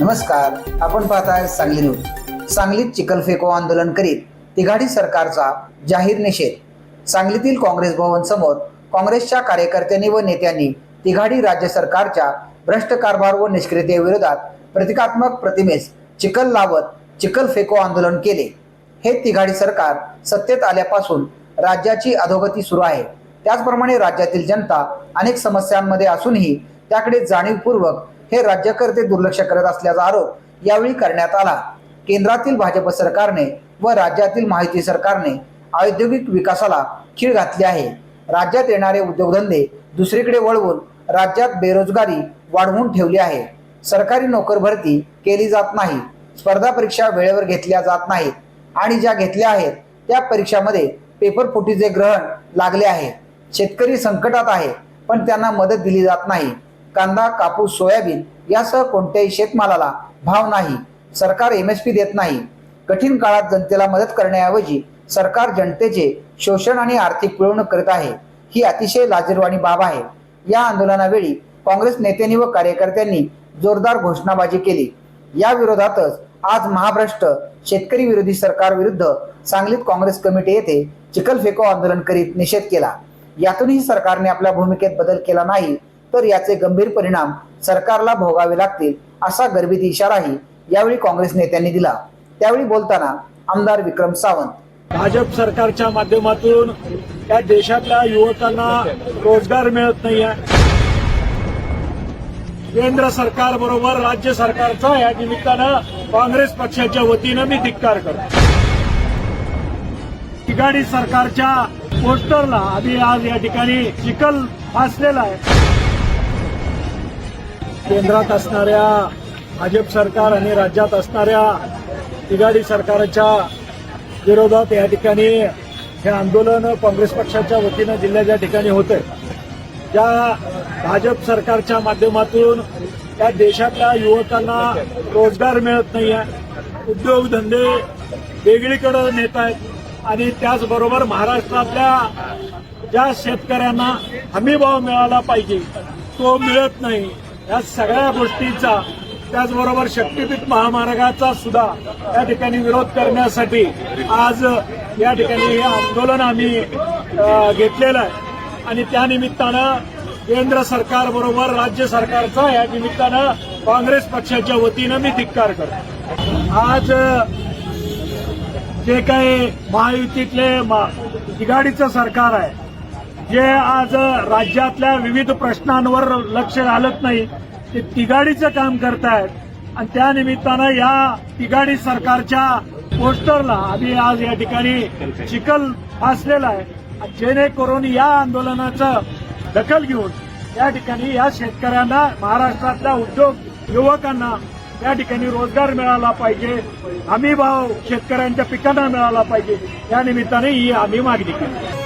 नमस्कार आपण पाहताय सांगली न्यूज. सांगलीत चिखलफेको आंदोलन करीत तिघाडी सरकारचा जाहीर निषेध. सांगलीतील काँग्रेस भवन समोर काँग्रेसच्या कार्यकर्त्यांनी व नेत्यांनी तिघाडी राज्य सरकारच्या भ्रष्ट कारभार व निष्क्रियतेविरोधात प्रतिकात्मक प्रतिमेस चिखल लावत चिखल फेको आंदोलन केले. हे तिघाडी सरकार सत्तेत आल्यापासून राज्याची अधोगती सुरू आहे. त्याचप्रमाणे राज्यातील जनता अनेक समस्यांमध्ये असूनही त्याकडे जाणीवपूर्वक हे राज्यकर्ते दुर्लक्ष करत असल्याचा आरोप यावेळी करण्यात आला. केंद्रातील भाजप सरकारने व राज्यातील माहिती सरकारने औद्योगिक विकासाला खीळ घातली आहे. राज्यात येणारे उद्योगधंदे दुसरीकडे वळवून राज्यात बेरोजगारी वाढवून ठेवली आहे. सरकारी नोकर भरती केली जात नाही. स्पर्धा परीक्षा वेळेवर घेतल्या जात नाहीत आणि ज्या घेतल्या आहेत त्या परीक्षामध्ये पेपर फुटीचे ग्रहण लागले आहे. शेतकरी संकटात आहे पण त्यांना मदत दिली जात नाही. कांदा कापूस सोयाबीन यासह कोणत्याही शेतमालाला भाव नाही. सरकार एम एस पी देत नाही. कठीण काळात जनतेला मदत करण्याऐवजी सरकार जनतेचे शोषण आणि आर्थिक पिळवणूक करत आहे. ही अतिशय लाजीरवाणी बाब आहे. या आंदोलनावेळी काँग्रेस नेत्यांनी व कार्यकर्त्यांनी जोरदार घोषणाबाजी केली. या विरोधातच आज महाभ्रष्ट शेतकरी विरोधी सरकार विरुद्ध सांगलीत काँग्रेस कमिटी येथे चिखल फेको आंदोलन करीत निषेध केला. यातूनही सरकारने आपल्या भूमिकेत बदल केला नाही तर याचे गंभीर परिणाम सरकारला भोगावे लागतील असा गर्भित इशाराही यावेळी काँग्रेस नेत्यांनी दिला. त्यावेळी बोलताना आमदार विक्रम सावंत. भाजप सरकारच्या माध्यमातून या देशातल्या युवकांना रोजगार मिळत नाहीये. केंद्र सरकार बरोबर राज्य सरकारचा या निमित्तानं काँग्रेस पक्षाच्या वतीनं मी धिक्कार करतो. बिघाडी सरकारच्या पोस्टरला आम्ही आज या ठिकाणी चिखल फासलेला आहे. केंद्रात असणाऱ्या भाजप सरकार आणि राज्यात असणाऱ्या बिघाडी सरकारच्या विरोधात या ठिकाणी हे आंदोलन काँग्रेस पक्षाच्या वतीनं जिल्ह्याच्या ठिकाणी होतंय. ज्या भाजप सरकारच्या माध्यमातून या देशातल्या युवकांना रोजगार मिळत नाही आहे उद्योगधंदे वेगळीकडे नेत आहेत आणि त्याचबरोबर महाराष्ट्रातल्या ज्या शेतकऱ्यांना हमीभाव मिळाला पाहिजे तो मिळत नाही. या सगळ्या गोष्टींचा त्याचबरोबर शक्तीपीठ महामार्गाचा सुद्धा या ठिकाणी विरोध करण्यासाठी आज या ठिकाणी हे आंदोलन आम्ही घेतलेलं आहे. आणि त्यानिमित्तानं केंद्र सरकारबरोबर राज्य सरकारचा या निमित्तानं काँग्रेस पक्षाच्या वतीनं मी धिक्कार करतो. आज जे काही महायुतीतले मा- तिघाडीचं सरकार आहे जे आज राज्यातल्या विविध प्रश्नांवर लक्ष घालत नाही ते तिघाडीचं काम करतायत. आणि त्या निमित्तानं या तिघाडी सरकारच्या पोस्टरला आम्ही आज या ठिकाणी चिखल फासलेला आहे. आणि जेणेकरून या आंदोलनाचं दखल घेऊन या ठिकाणी या शेतकऱ्यांना महाराष्ट्रातल्या उद्योग युवकांना या ठिकाणी रोजगार मिळाला पाहिजे. हमी भाव शेतकऱ्यांच्या पिकांना मिळाला पाहिजे. या निमित्ताने ही आम्ही मागणी केली.